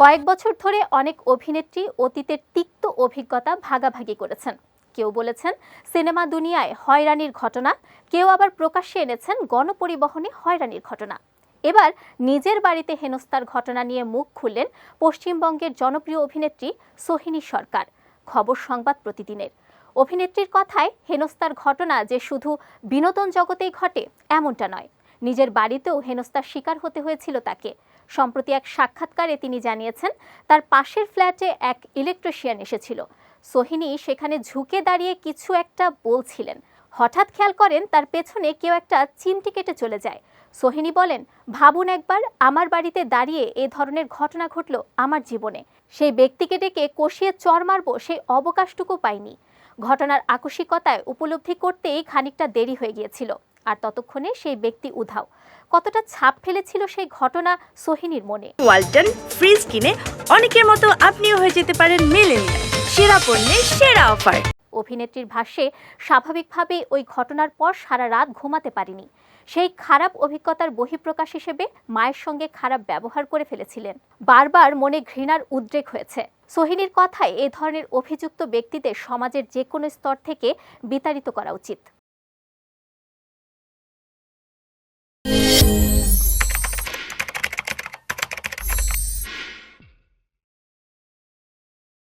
কয়েক বছর ধরে অনেক অভিনেত্রী অতীতের তিক্ত অভিজ্ঞতা ভাগাভাগি করেছেন। কেউ বলেছেন, সিনেমা দুনিয়ায় হয়রানির ঘটনা, কেউ আবার প্রকাশ্যে এনেছেন গণপরিবহনে হয়রানির ঘটনা। এবার নিজের বাড়িতে হেনস্থার ঘটনা নিয়ে মুখ খুললেন পশ্চিমবঙ্গের জনপ্রিয় অভিনেত্রী সোহিনী সরকার। খবর সংবাদ প্রতিদিনের। অভিনেত্রীর কথায়, হেনস্থার ঘটনা যে শুধু বিনোদন জগতেই ঘটে, এমনটা নয়। নিজের বাড়িতেও হেনস্থার শিকার হতে হয়েছিল তাকে। সম্প্রতি এক সাক্ষাৎকারে তিনি জানিয়েছেন, তার পাশের ফ্ল্যাটে এক ইলেকট্রিশিয়ান এসেছিল। সোহিনী সেখানে ঝুঁকে দাঁড়িয়ে কিছু একটা বলছিলেন। হঠাৎ খেয়াল করেন, তার পেছনে কেউ একটা চিমটি কেটে চলে যায়। সোহিনী বলেন, ভাবুন একবার, আমার বাড়িতে দাঁড়িয়ে এ ধরনের ঘটনা ঘটলো আমার জীবনে। সেই ব্যক্তিকে ডেকে কষিয়ে চর মারবো সেই অবকাশটুকু পাইনি। ঘটনার আকস্মিকতায় উপলব্ধি করতেই খানিকটা দেরি হয়ে গিয়েছিল। আর ততক্ষণে সেই ব্যক্তি উধাও। কতটা ছাপ ফেলেছিল সেই ঘটনা সোহিনীর মনে। ওয়ালটন ফ্রিজ কিনে অনেকের মতো আপনিও হয়ে যেতে পারেন মেলেনিয়া সেরা পণ্যের সেরা অফার। অভিনেত্রীর ভাষ্যে স্বাভাবিকভাবেই ওই ঘটনার পর সারা রাত ঘুমাতে পারিনি। সেই খারাপ অভিজ্ঞতার বহিঃপ্রকাশ হিসেবে মায়ের সঙ্গে খারাপ ব্যবহার করে ফেলেছিলেন। বারবার মনে ঘৃণার উদ্রেক হয়েছে। সোহিনীর কথায় এ ধরনের অভিযুক্ত ব্যক্তিদের সমাজের যে কোনো স্তর থেকে বিতাড়িত করা উচিত।